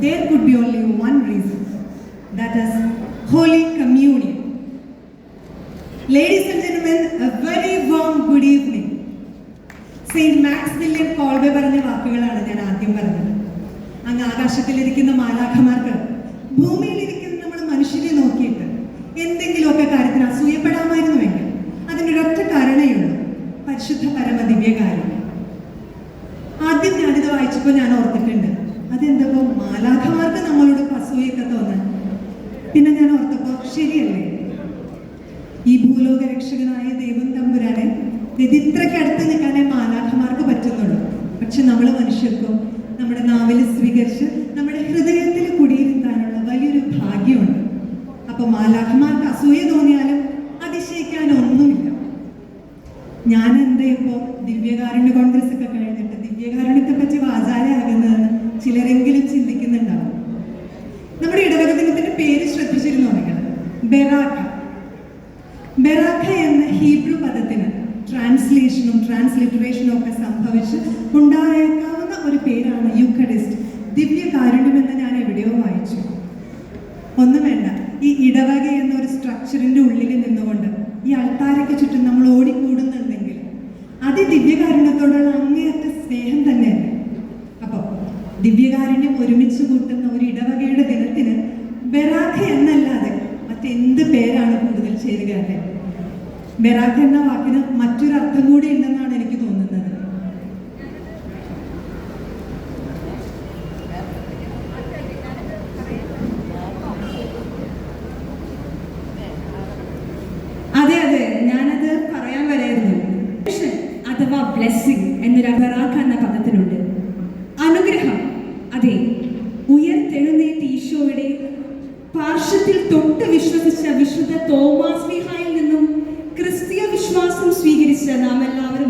there could be only one reason that is Holy Communion. Ladies and gentlemen, a very warm good evening. Saint Max William Kolbe പറഞ്ഞ വാക്കുകളാണ് ഞാൻ ആദ്യം പറഞ്ഞത് അങ്ങ് ആകാശത്തിലിരിക്കുന്ന മാലാഖമാർക്ക് ഭൂമിയിലിരിക്കുന്ന നമ്മൾ മനുഷ്യരെ നോക്കിയിട്ട് എന്തെങ്കിലുമൊക്കെ കാര്യത്തിന് അസൂയപ്പെടാമായിരുന്നുവെങ്കിൽ അതിനൊരൊറ്റ കാരണമേ ഉള്ളൂ പരിശുദ്ധ പരമ ആദ്യം ഞാനിത് വായിച്ചപ്പോൾ ഞാൻ ഓർത്തിട്ടുണ്ട് അസൂയൊക്കെ തോന്നാൻ പിന്നെ ഞാൻ ഓർത്തപ്പോ ശരിയല്ലേ? ഈ ഭൂലോക രക്ഷകനായ ദൈവം തമ്പുരാനെ ഇതിത്രയ്ക്ക് അടുത്ത് നിൽക്കാനേ മാലാഖമാർക്ക് പറ്റുന്നുള്ളൂ. പക്ഷെ നമ്മൾ മനുഷ്യർക്കും നമ്മുടെ നാവിൽ സ്വീകരിച്ച് നമ്മുടെ ഹൃദയത്തിൽ കുടിയിരുത്താനുള്ള വലിയൊരു ഭാഗ്യമുണ്ട്. അപ്പൊ മാലാഖമാർക്ക് അസൂയ തോന്നിയാലും അതിശയിക്കാനൊന്നുമില്ല ഞാൻ എന്താ ഇപ്പോ ദിവ്യകാരുണ്യ കോൺഗ്രസ് ഒക്കെ കഴിഞ്ഞിട്ട് ദിവ്യകാരുണ്യത്തെ പറ്റി വാചാലയാകുന്നത് ചിലരെങ്കിലും ചിന്തിക്കുന്നുണ്ടാവും നമ്മുടെ ഇടവക ദിനത്തിന്റെ പേര് ശ്രദ്ധിച്ചിരുന്നോ നിങ്ങൾ ബെറാക്ക ബെറാഖ എന്ന ഹീബ്രു പദത്തിന് ട്രാൻസ്ലേഷനും ട്രാൻസ്ലിറ്ററേഷനും ഒക്കെ സംഭവിച്ച് ഉണ്ടായേക്കാവുന്ന ഒരു പേരാണ് യുക്കഡിസ്റ്റ് ദിവ്യകാരുണ്യം എന്ന് ഞാൻ എവിടെയോ വായിച്ചു. ഒന്നും വേണ്ട. ഈ ഇടവക എന്ന ഒരു സ്ട്രക്ചറിന്റെ ഉള്ളിൽ നിന്നുകൊണ്ട് ഈ അൾത്താരയ്ക്ക് ചുറ്റും നമ്മൾ ഓടിക്കൂടുന്നുണ്ടെങ്കിൽ അത് ദിവ്യകാരുണ്യത്തോടുള്ള അങ്ങേയറ്റ സ്നേഹം തന്നെ അപ്പോൾ ദിവ്യകാരുണ്യം ഒരുമിച്ച് കൂട്ടുന്ന ഒരു ഇടവകയുടെ ദിനത്തിന് ബെറാഖ എന്നല്ലാതെ മറ്റെന്ത് പേരാണ് കൂടുതൽ ചേരുക അല്ലേ? ബെറാഖ് എന്ന വാക്കിന് മറ്റൊരു അർത്ഥം കൂടി ഉണ്ടെന്നാണ്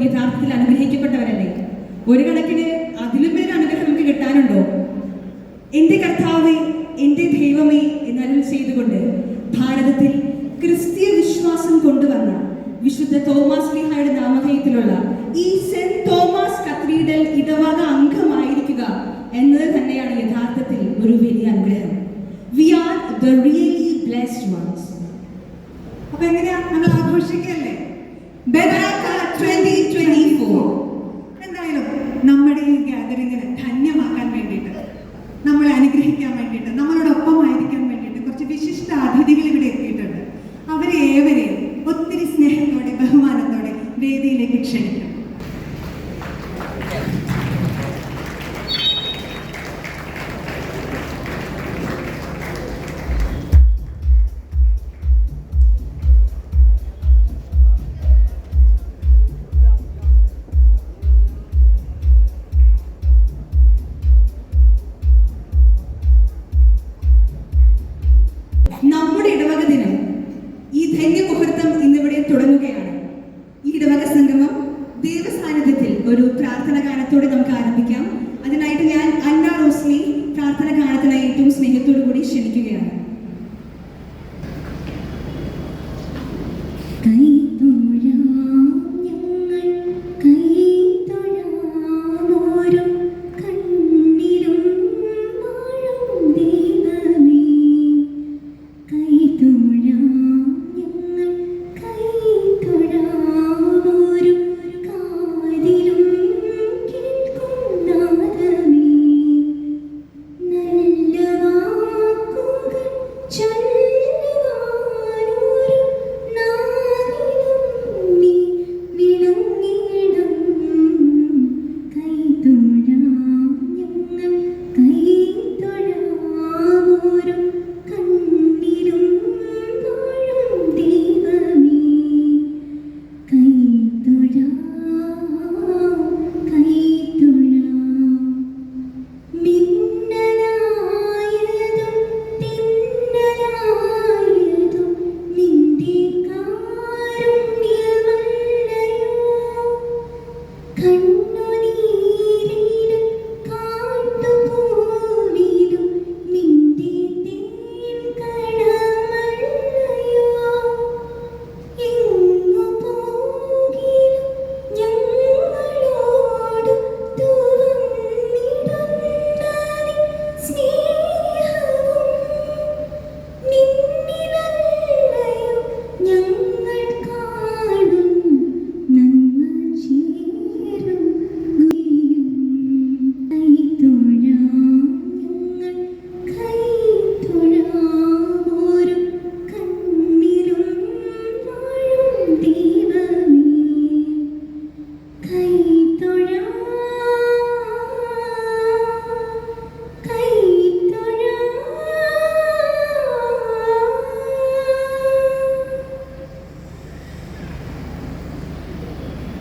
യഥാർത്ഥത്തിൽ അനുഗ്രഹിക്കപ്പെട്ടവരല്ലേ? ഒരു കണക്കിന് അതിലും പേര് അനുഗ്രഹം നമുക്ക് കിട്ടാനുണ്ടോ? എന്റെ കർത്താവ് എന്റെ ദൈവമേ എന്നരുൾ ചെയ്തുകൊണ്ട് ഭാരതത്തിൽ ക്രിസ്തീയ വിശ്വാസം കൊണ്ടുവന്ന വിശുദ്ധ തോമസ് ലിഹായുടെ നാമധേയത്തിലുള്ള ഈ സെന്റ് തോമസ് കത്തീഡ്രൽ ഇടവക അംഗമായിരിക്കുക എന്നത് തന്നെയാണ് യഥാർത്ഥത്തിൽ ഒരു വലിയ teaching him. significa